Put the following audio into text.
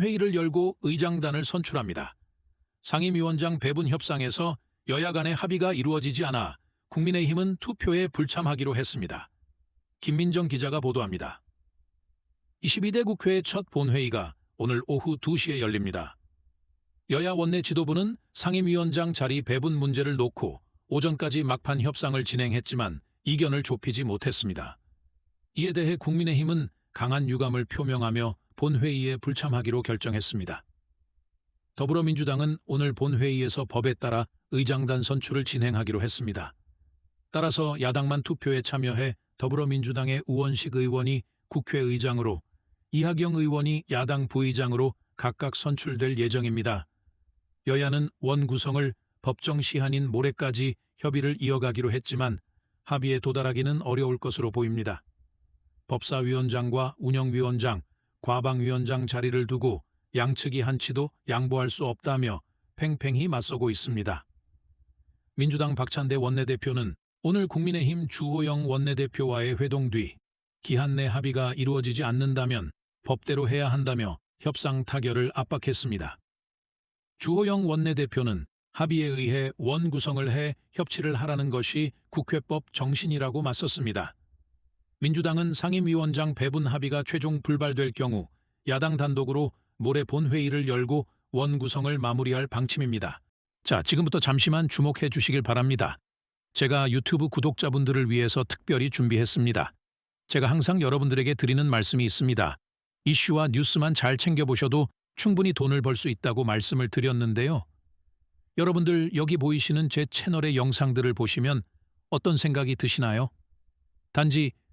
회의를 열고 의장단을 선출합니다. 상임위원장 배분 협상에서 여야 간의 합의가 이루어지지 않아 국민의힘은 투표에 불참하기로 했습니다. 김민정 기자가 보도합니다. 22대 국회의 첫 본회의가 오늘 오후 2시에 열립니다. 여야 원내 지도부는 상임위원장 자리 배분 문제를 놓고 오전까지 막판 협상을 진행했지만 이견을 좁히지 못했습니다. 이에 대해 국민의힘은 강한 유감을 표명하며 본회의에 불참하기로 결정했습니다. 더불어민주당은 오늘 본회의에서 법에 따라 의장단 선출을 진행하기로 했습니다. 따라서 야당만 투표에 참여해 더불어민주당의 우원식 의원이 국회의장으로 이하경 의원이 야당 부의장으로 각각 선출될 예정입니다. 여야는 원 구성을 법정 시한인 모레까지 협의를 이어가기로 했지만 합의에 도달하기는 어려울 것으로 보입니다. 법사위원장과 운영위원장, 과방위원장 자리를 두고 양측이 한치도 양보할 수 없다며 팽팽히 맞서고 있습니다. 민주당 박찬대 원내대표는 오늘 국민의힘 주호영 원내대표와의 회동 뒤 기한 내 합의가 이루어지지 않는다면 법대로 해야 한다며 협상 타결을 압박했습니다. 주호영 원내대표는 합의에 의해 원 구성을 해 협치를 하라는 것이 국회법 정신이라고 맞섰습니다. 민주당은 상임위원장 배분 합의가 최종 불발될 경우 야당 단독으로 모레 본회의를 열고 원 구성을 마무리할 방침입니다. 자, 지금부터 잠시만 주목해 주시길 바랍니다. 제가 유튜브 구독자분들을 위해서 특별히 준비했습니다. 제가 항상 여러분들에게 드리는 말씀이 있습니다. 이슈와 뉴스만 잘 챙겨보셔도 충분히 돈을 벌 수 있다고 말씀을 드렸는데요. 여러분들 여기 보이시는 제 채널의 영상들을 보시면 어떤 생각이 드시나요? 단지